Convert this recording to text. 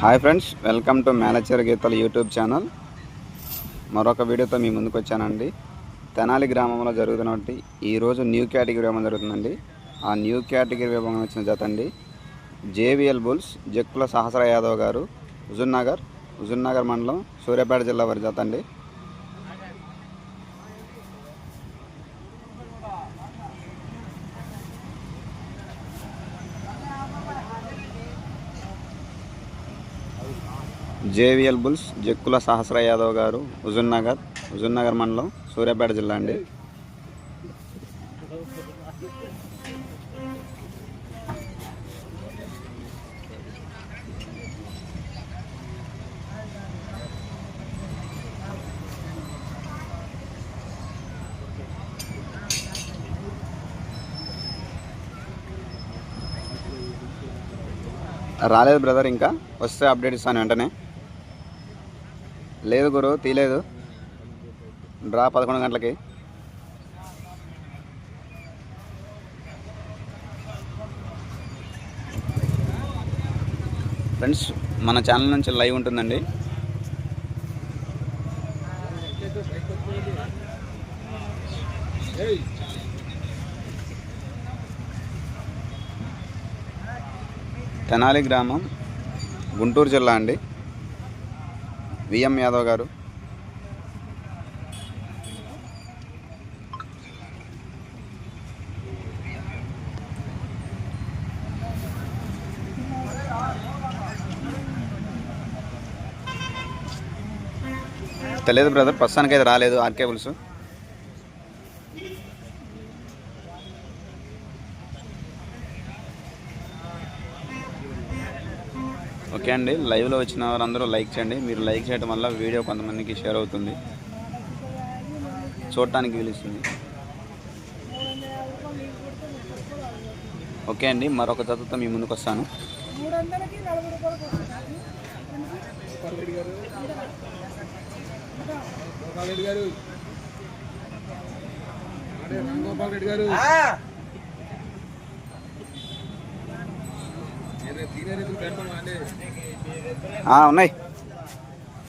Hi friends welcome to manager గీతల YouTube channel. మరొక వీడియోతో మీ ముందుకు వచ్చానండి. తెనాలి గ్రామంలో జరుగుతున్నటువంటి ఈరోజు న్యూ కేటగిరీ విభాగం జరుగుతుందండి. ఆ న్యూ కేటగిరీ విభాగం వచ్చిన జత అండి. జేవిఎల్ బుల్స్ జక్కుల సహస్ర యాదవ్ గారు హుజుర్నగర్ హుజుర్నగర్ మండలం సూర్యాపేట జిల్లా వారి జత అండి. జేవిఎల్ బుల్స్ జక్కుల సహస్ర యాదవ్ గారు హుజున్నగర్ హుజున్నగర్ మండలం సూర్యాపేట జిల్లా అండి. రాలేదు బ్రదర్ ఇంకా. వస్తే అప్డేట్ ఇస్తాను వెంటనే. లేదు గురు తీయలేదు డ్రా పదకొండు గంటలకి. ఫ్రెండ్స్ మన ఛానల్ నుంచి లైవ్ ఉంటుందండి. తెనాలి గ్రామం గుంటూరు జిల్లా అండి. విఎం యాదవ్ గారు. తెలియదు బ్రదర్ ప్రస్తుతానికి అయితే రాలేదు ఆర్కేబుల్స్ ఓకే అండి. లైవ్లో వచ్చిన వారందరూ లైక్ చేయండి. మీరు లైక్ చేయడం వల్ల వీడియో కొంతమందికి షేర్ అవుతుంది. చూడటానికి వీలుస్తుంది ఓకే అండి. మరొక జతతో మీ ముందుకు వస్తాను. గారు. ఉన్నాయి.